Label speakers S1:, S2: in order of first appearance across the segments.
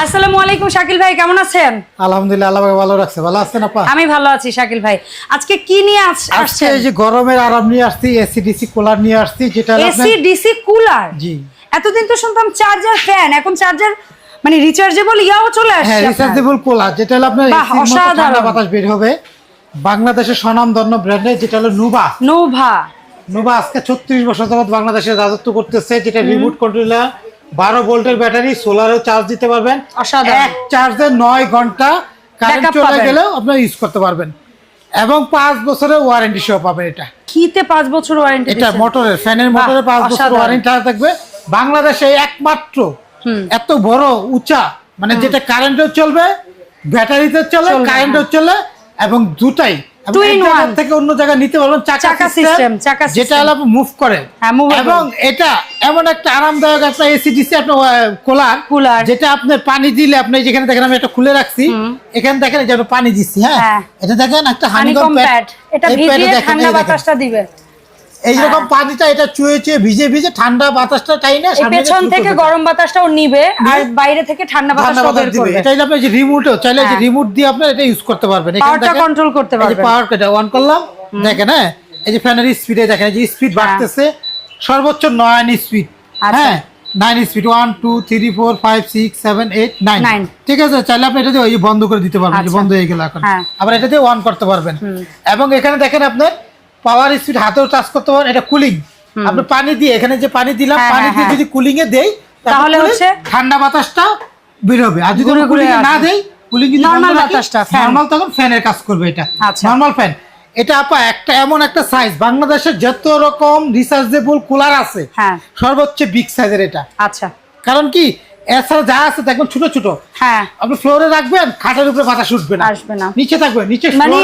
S1: আসসালামু আলাইকুম শাকিল ভাই কেমন আছেন?
S2: আলহামদুলিল্লাহ আল্লাহ ভালো রাখছে। ভালো আছেন আপা?
S1: আমি ভালো আছি শাকিল ভাই। আজকে কি নিয়ে
S2: এই যে গরমের আরাম নিয়ে আসছি এসি ডিসি কুলার নিয়ে আসছি যেটা
S1: এসি ডিসি কুলার
S2: জি।
S1: এতদিন তো শুনতাম চার্জার ফ্যান এখন চার্জার মানে রিচার্জেবল ইয়াও চলে আসছে
S2: হ্যাঁ রিচার্জেবল কুলার যেটা হলো আপনার ঠান্ডা বাতাস বের হবে। বাংলাদেশের স্বনামধন্য ব্র্যান্ডের যেটা হলো নুবা
S1: নোভা
S2: নুবা আজকে ছত্রিশ বছর যাবত বাংলাদেশে রাজত্ব করতেছে যেটা রিমোট কন্ট্রোলার বারো ভোল্টের ব্যাটারি সোলারও চার্জ দিতে পারবেন। এক চার্জে নয় ঘণ্টা কারেন্ট চলে গেলেও আপনার ইউজ করতে পারবেন। এবং পাঁচ বছরের ওয়ারেন্টি সহ পাবেন এটা।
S1: কিতে পাঁচ বছর ওয়ারেন্টি
S2: এটা মোটরের ফ্যানের মোটরের পাঁচ বছর। ওয়ারেন্টি থাকবে। বাংলাদেশে একমাত্র এত বড় উঁচা মানে যেটা কারেন্টও চলবে ব্যাটারিতে চলে কারেন্টও চলে এবং দুটাই এবং
S1: Two
S2: এক
S1: in
S2: জায়গা
S1: one।
S2: থেকে অন্য জায়গায় নিতে পারবেন চাকা
S1: চাকা
S2: সিস্টেম
S1: চাকা
S2: যেটা হলো মুভ করে।
S1: হ্যাঁ,
S2: এবং এটা এমন একটা আরামদায়ক একটা এসি ডিসি আপনার কোলার
S1: Cooler।
S2: যেটা আপনার পানি দিলে আপনি যেখানে দেখেন আমি এটা খুলে রাখছি। এখানে দেখেন পানি দিচ্ছি হ্যাঁ?
S1: হ্যাঁ।
S2: এটা দেখেন একটা
S1: হানিকম
S2: হানিকম
S1: প্যাড এটা ভিজিয়ে ঠান্ডা বাতাসটা দিবে।
S2: এইরকম পানিটা এটা চুয়ে চুয়ে ভিজে ভিজে ঠান্ডা বাতাসটা টাই না?
S1: পেছন থেকে গরম বাতাসটাও নিবে আর বাইরে থেকে ঠান্ডা
S2: ঠান্ডা
S1: বাতাসটাও
S2: বাতাস
S1: বের
S2: দিবে।
S1: করবে।
S2: এটা হলো যে রিমোটও চাইলে যে
S1: হ্যাঁ।
S2: রিমোট দিয়ে আপনার এটা ইউজ করতে পারবেন।
S1: পাওয়ারটা কন্ট্রোল করতে পারবেন।
S2: পাওয়ার অন করলাম। দেখেন হ্যাঁ? এই যে ফ্যানের স্পিডে দেখেন যে স্পিড বাড়তেছে। সর্বোচ্চ নয়ন স্পিড
S1: আচ্ছা।
S2: হ্যাঁ? Nine speed one two three four five six seven eight nine
S1: Nine।
S2: ঠিক আছে? চাইলে আপনি এটা দিয়ে ওই বন্ধ করে দিতে পারবেন যে
S1: আচ্ছা।
S2: বন্ধ হয়ে গেল এখন।
S1: হ্যাঁ।
S2: আবার এটা দিয়ে অন করতে পারবেন। এবং এখানে দেখেন আপনার পাওয়ার স্পিড হাতেও টাচ করতে পারবেন এটা কুলিং আপনি পানি দিয়ে এখানে যে পানি দিলাম
S1: হ্যাঁ,
S2: পানি
S1: হ্যাঁ,
S2: দিয়ে
S1: হ্যাঁ।
S2: যদি কুলিং এ দেই
S1: তাহলে হচ্ছে
S2: ঠান্ডা বাতাসটা বের হবে। আর যদি কুলিং না দেই কুলিং যদি
S1: Normal বাতাসটা।
S2: নরমাল তখন ফ্যানের কাজ করবে এটা।
S1: আচ্ছা।
S2: নরমাল ফ্যান এটা আপা একটা এমন একটা সাইজ বাংলাদেশের যত রকম রিচার্জেবল কুলার আছে
S1: হ্যাঁ।
S2: সর্বোচ্চ বিগ সাইজের এটা।
S1: আচ্ছা।
S2: কারণ কি? এছাড়া যা আছে দেখবেন ছোট ছোট
S1: হ্যাঁ
S2: আপনি ফ্লোরে রাখবেন খাটের উপরে বাতাস উঠবে না
S1: আসবে না।
S2: নিচে থাকবে নিচে
S1: মানে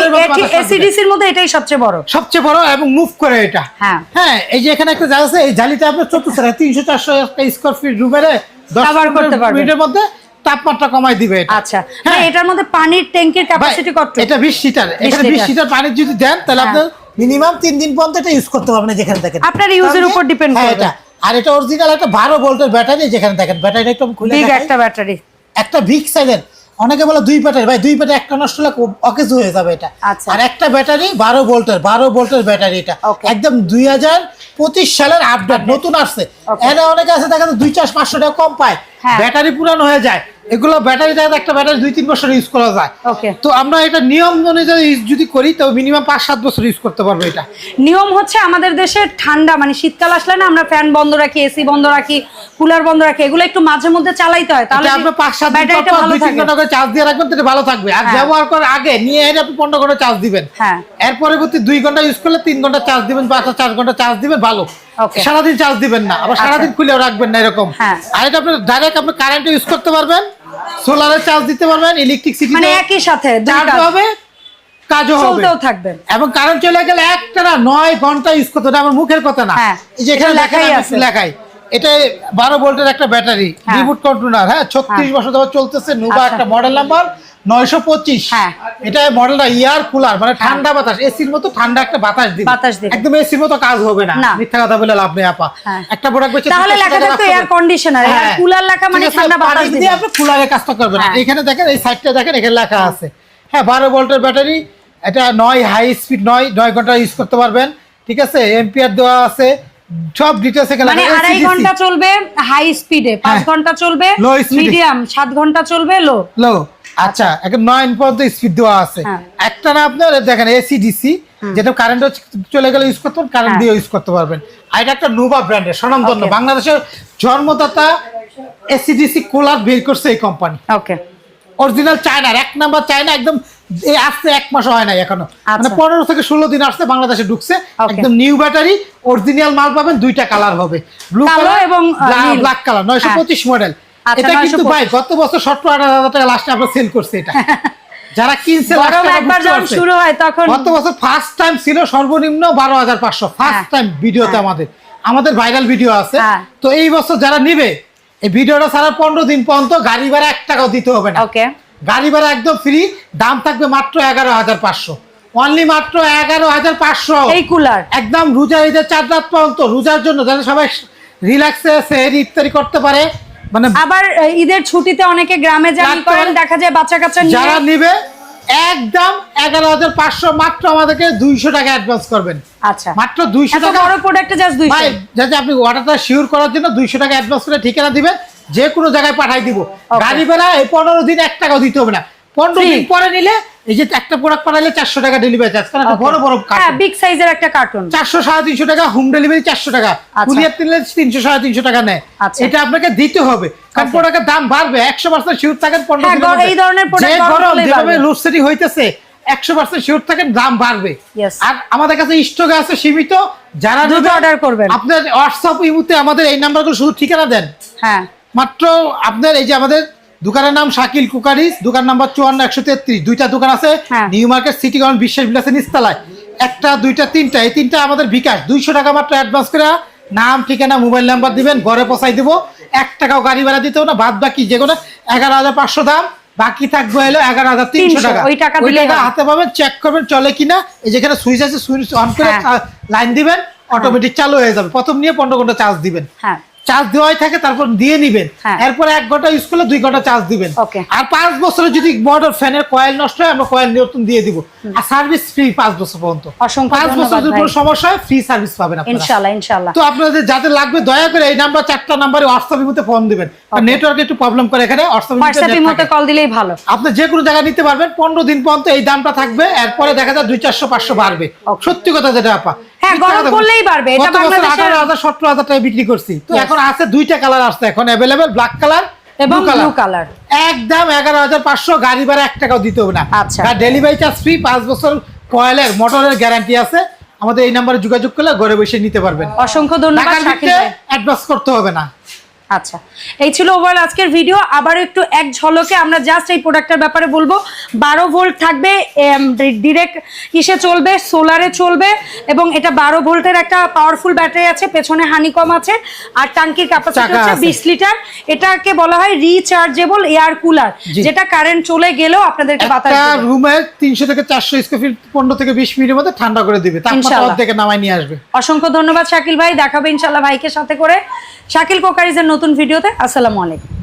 S1: মধ্যে এটাই সবচেয়ে বড়
S2: সবচেয়ে বড় এবং মুভ করে এটা
S1: হ্যাঁ।
S2: হ্যাঁ এই যে এখানে একটা জায়গা আছে এই জালিটা চতুর্থ তিনশো চারশো একটা স্কোয়ার ফিট রুমের
S1: করতে।
S2: মিনিটের মধ্যে তাপমাত্রা কমাই দিবে এটা
S1: আচ্ছা
S2: হ্যাঁ।
S1: এটার মধ্যে পানির ট্যাঙ্কির ক্যাপাসিটি কত
S2: এটা বিশ লিটার এখানে বিশ
S1: লিটার।
S2: লিটার পানি যদি দেন তাহলে
S1: হ্যাঁ।
S2: আপনার মিনিমাম তিন দিন পর্যন্ত এটা ইউজ করতে পারবেন যেখানে দেখেন
S1: আপনার
S2: ইউজের
S1: উপর ডিপেন্ড
S2: হ্যাঁ,
S1: করবে।
S2: আর এটা অরিজিনাল একটা বারো ভোল্টের ব্যাটারি যেখানে দেখেন ব্যাটারিটা একটু খুলে
S1: একটা ব্যাটারি।
S2: একটা বিগ সাইজের অনেকে বলে দুই ব্যাটারি ভাই দুই ব্যাটারি একটা নষ্ট হলে অকেজ হয়ে যাবে এটা।
S1: আচ্ছা।
S2: আর একটা ব্যাটারি বারো ভোল্টের বারো ভোল্টের ব্যাটারি এটা। একদম দুই হাজার পঁচিশ সালের আপডেট নতুন আসছে। এটা অনেকে আছে দেখা যায় দুই চার পাঁচশো টাকা কম পায়।
S1: হ্যাঁ।
S2: ব্যাটারি পুরানো হয়ে যায়। এগুলো ব্যাটারি দেখা যায় একটা ব্যাটারি দুই তিন বছর ইউজ করা যায়
S1: Okay.
S2: তো আমরা এটা নিয়ম অনুযায়ী যদি করি তো মিনিমাম পাঁচ সাত বছর ইউজ করতে পারব এটা
S1: নিয়ম হচ্ছে আমাদের দেশে ঠান্ডা মানে শীতকাল আসলে না আমরা ফ্যান বন্ধ রাখি এসি বন্ধ রাখি কুলার বন্ধ রাখি এগুলো একটু মাঝে মধ্যে চালাইতে হয় তাহলে
S2: আপনি পাঁচ সাত
S1: ব্যাটারিটা ভালো
S2: ঘণ্টা করে চার্জ দিয়ে রাখবেন তাহলে ভালো থাকবে আর
S1: হ্যাঁ।
S2: ব্যবহার করার আগে নিয়ে এনে আপনি পনেরো ঘণ্টা চার্জ দিবেন
S1: হ্যাঁ।
S2: এর পরবর্তী দুই ঘণ্টা ইউজ করলে তিন ঘণ্টা চার্জ দিবেন বা চার ঘণ্টা চার্জ দিবেন ভালো. সারাদিন চার্জ দিবেন না আবার সারাদিন খুলেও রাখবেন না এরকম
S1: হ্যাঁ।
S2: আর এটা আপনি ডাইরেক্ট আপনি কারেন্ট ইউজ করতে পারবেন সোলারে চার্জ দিতে পারবেন ইলেকট্রিসিটি
S1: মানে একই সাথে
S2: চার্জ হবে কাজও হবে।
S1: থাকবে।
S2: এবং কারেন্ট চলে গেলে একটা না নয় ঘণ্টা ইউজ করতে হবে আমার মুখের কথা না।
S1: হ্যাঁ,
S2: এই যে এখানে লেখাই আছে। লেখাই। এটা বারো ভোল্টের একটা ব্যাটারি
S1: হ্যাঁ।
S2: কন্ট্রোলার হ্যাঁ ছত্রিশ বছর ধরে চলতেছে নোভা
S1: আচ্ছা।
S2: একটা মডেল নাম্বার নয়শো পঁচিশ
S1: হ্যাঁ।
S2: এটা মডেলটা ইয়ার কুলার মানে ঠান্ডা বাতাস এসির মতো ঠান্ডা একটা বাতাস দিবে
S1: বাতাস দিবে।
S2: একদম এসির মতো কাজ হবে না। মিথ্যা কথা বলে লাভ নেই আপা
S1: হ্যাঁ।
S2: একটা প্রোডাক্ট বেচে
S1: তাহলে লেখা থাকতো এয়ার কন্ডিশনার এয়ার
S2: হ্যাঁ।
S1: কুলার লেখা মানে ঠান্ডা বাতাস
S2: দিয়ে আপনি কুলারে কাজটা করবেন
S1: হ্যাঁ।
S2: এখানে দেখেন এই সাইডটা দেখেন এখানে লেখা আছে হ্যাঁ বারো ভোল্টের ব্যাটারি এটা নয় হাই স্পিড নয় নয় ঘণ্টা ইউজ করতে পারবেন ঠিক আছে এম্পিয়ার দেওয়া আছে সব এখানে
S1: মানে আড়াই ঘণ্টা চলবে হাই স্পিডে পাঁচ
S2: হ্যাঁ।
S1: ঘণ্টা চলবে। মিডিয়াম সাত ঘণ্টা চলবে লো
S2: লো আচ্ছা এখন নয় পর্যন্ত স্পিড দেওয়া আছে।
S1: হ্যাঁ।
S2: একটা না আপনার দেখেন এসি ডিসি যেটা কারেন্ট চলে গেলে ইউজ করতে পারবেন কারেন্ট। দিয়ে ইউজ করতে পারবেন। আর এটা একটা নোভা ব্র্যান্ডের স্বনামধন্য। বাংলাদেশের জন্মদাতা এসিডিসি কুলার বের করছে এই কোম্পানি
S1: ওকে
S2: অরিজিনাল চায়নার এক নাম্বার চায়না একদম এই আসতে এক মাস হয় নাই এখনও। মানে
S1: আচ্ছা।
S2: পনেরো থেকে ষোলো দিন আসতে বাংলাদেশে ঢুকছে। একদম নিউ ব্যাটারি অরিজিনাল মাল পাবেন দুইটা কালার হবে। ব্লু কালার
S1: এবং,
S2: ব্ল্যাক কালার নয়শো পঁচিশ মডেল
S1: আচ্ছা,
S2: এটা কিন্তু ভাই গত বছর সত্তর আঠারো হাজার টাকা লাস্টে আমরা সেল করছি এটা। যারা কিনছে।
S1: শুরু হয় তখন
S2: গত বছর ফার্স্ট টাইম ছিল সর্বনিম্ন বারো হাজার পাঁচশো। ফার্স্ট। টাইম ভিডিওতে। আমাদের। আমাদের ভাইরাল ভিডিও আছে।
S1: হ্যাঁ।
S2: তো এই বছর যারা নিবে এই ভিডিওটা ছাড়া পনেরো দিন পর্যন্ত গাড়ি ভাড়া এক টাকাও দিতে হবে না।
S1: ওকে
S2: গাড়ি ভাড়া একদম ফ্রি দাম থাকবে মাত্র এগারো হাজার পাঁচশো। অনলি মাত্র এগারো হাজার পাঁচশো।
S1: এই কুলার
S2: একদম রোজার ঈদের চার রাত পর্যন্ত রোজার জন্য যাতে সবাই রিল্যাক্সে সেহেরি ইফতারি করতে পারে। মানে
S1: আবার ঈদের ছুটিতে অনেকে গ্রামে
S2: লাগতে
S1: করেন দেখা যায় বাচ্চা কাচ্চা নিয়ে।
S2: যারা নিবে একদম এগারো হাজার পাঁচশো মাত্র আমাদেরকে দুইশো টাকা অ্যাডভান্স করবেন।
S1: আচ্ছা।
S2: মাত্র দুইশো টাকা।
S1: বড় প্রোডাক্টে জাস্ট দুইশো।
S2: ভাই যাতে আপনি অর্ডারটা শিওর করার জন্য দুইশো টাকা অ্যাডভান্স করে ঠিকানা দিবেন যে কোনো জায়গায় পাঠাই দিব। গাড়ি বেড়া এই পনেরো দিন এক টাকাও দিতে হবে না। পনেরো দিন পরে নিলে এই যে একটা প্রোডাক্ট পাঠাইলে চারশো টাকা ডেলিভারি চার্জ কারণ একটা বড় বড়
S1: হ্যাঁ বিগ সাইজের একটা কার্টুন
S2: চারশো সাড়ে তিনশো টাকা হোম ডেলিভারি চারশো টাকা।
S1: আচ্ছা।
S2: কুরিয়ার নিলে তিনশো সাড়ে তিনশো টাকা নেয়।
S1: আচ্ছা।
S2: এটা আপনাকে দিতে হবে। কারণ প্রোডাক্টের দাম বাড়বে একশো পার্সেন্ট শিওর থাকেন পনেরো
S1: হ্যাঁ। এই ধরনের গরম
S2: যেভাবে লোডশেডিং হইতেছে একশো পার্সেন্ট শিওর থাকেন দাম বাড়বে। আর আমাদের কাছে স্টক আছে সীমিত যারা
S1: order করবেন।
S2: আপনার হোয়াটসঅ্যাপ ইমুতে আমাদের এই নাম্বারগুলো শুধু ঠিকানা দেন।
S1: হ্যাঁ।
S2: মাত্র আপনার এই যে আমাদের দোকানের নাম শাকিল কুকারিস দোকান নাম্বার চুয়ান্ন একশো তেত্রিশ। দুইটা দোকান আছে
S1: হ্যাঁ।
S2: নিউ মার্কেট সিটি গভর্নমেন্ট বিশ্বাস বিলাসে নিস্তালায় একটা দুইটা তিনটা এই তিনটা আমাদের বিকাশ দুইশো টাকা মাত্র অ্যাডভান্স করে নাম ঠিকানা মোবাইল নাম্বার দিবেন ঘরে পৌঁছাই দিব। এক টাকাও গাড়ি ভাড়া দিতে না বাদ বাকি যে কোনো এগারো হাজার পাঁচশো দাম। বাকি থাকবে হলো এগারো হাজার তিনশো টাকা।
S1: ওই টাকা হয়।
S2: হাতে পাবেন চেক করবেন চলে কিনা। এই যেখানে সুইচ আছে সুইচ অন করে
S1: হ্যাঁ।
S2: লাইন দিবেন অটোমেটিক চালু হয়ে যাবে। প্রথম নিয়ে পনেরো ঘণ্টা চার্জ দিবেন।
S1: হ্যাঁ।
S2: চার্জ দেওয়াই থাকে তারপর দিয়ে নিবেন।
S1: হ্যাঁ।
S2: এরপর এক ঘণ্টা ইউজ করলে দুই ঘণ্টা চার্জ দিবেন। আর পাঁচ বছরে যদি মোটর ফ্যানের কয়েল নষ্ট হয় আমরা কয়েল নতুন দিয়ে দিব। আর সার্ভিস ফ্রি পাঁচ বছর পর্যন্ত। পাঁচ বছর যদি কোনো সমস্যা হয় ফ্রি সার্ভিস পাবেন আপনারা।
S1: ইনশাল্লাহ ইনশাল্লাহ
S2: তো আপনাদের যাদের লাগবে দয়া করে এই নাম্বার চারটা নাম্বারে হোয়াটসঅ্যাপ ইমোতে ফোন দিবেন। নেটওয়ার্কে একটু প্রবলেম করে এখানে
S1: হোয়াটসঅ্যাপ
S2: হোয়াটসঅ্যাপ
S1: ইমোতে কল দিলেই ভালো।
S2: আপনি যে কোনো জায়গায় নিতে পারবেন পনেরো দিন পর্যন্ত এই দামটা থাকবে এরপরে দেখা যায় দুই চারশো পাঁচশো বাড়বে। সত্যি কথা যেটা আপা
S1: হ্যাঁ, গরম করলেই বাড়বে। এটা
S2: গত বছর
S1: বাংলাদেশের-
S2: আঠারো হাজার সতেরো হাজার টাকা বিক্রি করছি। তো এখন আছে দুইটা কালার আসছে এখন অ্যাভেলেবেল ব্ল্যাক কালার
S1: এবং ব্লু কালার
S2: একদম এগারো হাজার পাঁচশো গাড়ি ভাড়া এক টাকাও দিতে হবে না।
S1: আচ্ছা।
S2: ডেলিভারি চার্জ ফ্রি পাঁচ বছর কয়েলের মোটরের গ্যারান্টি আছে। আমাদের এই নাম্বারে যোগাযোগ করলে ঘরে বসে নিতে পারবেন।
S1: অসংখ্য ধন্যবাদ
S2: টাকার
S1: শাকিল ভাই।
S2: অ্যাডভান্স করতে হবে না।
S1: আচ্ছা এই ছিল ওভারঅল আজকের ভিডিও আবার একটু এক ঝলকে আমরা জাস্ট এই প্রোডাক্টের ব্যাপারে বলব। বারো ভোল্ট থাকবে ডিরেক্ট কিসে চলবে? সোলারে চলবে এবং এটা বারো ভোল্টের একটা পাওয়ারফুল ব্যাটারি আছে পেছনে হানিকম আছে আর টাঙ্কির ক্যাপাসিটি হচ্ছে বিশ লিটার এটাকে বলা হয় রিচার্জেবল এয়ার কুলার যেটা কারেন্ট চলে গেলেও আপনাদেরকে বাতাস দেবে।
S2: তিনশো থেকে চারশো স্কোয়ার ফিট পনেরো থেকে বিশ মিনিটের মধ্যে ঠান্ডা করে দিবে। তাপমাত্রা। অর্ধেকে নামায় নিয়ে আসবে।
S1: অসংখ্য ধন্যবাদ শাকিল ভাই। দেখাবে ইনশাল্লাহ ভাইকে সাথে করে। শাকিল কোকারিজের নতুন ভিডিওতে আসসালামু আলাইকুম।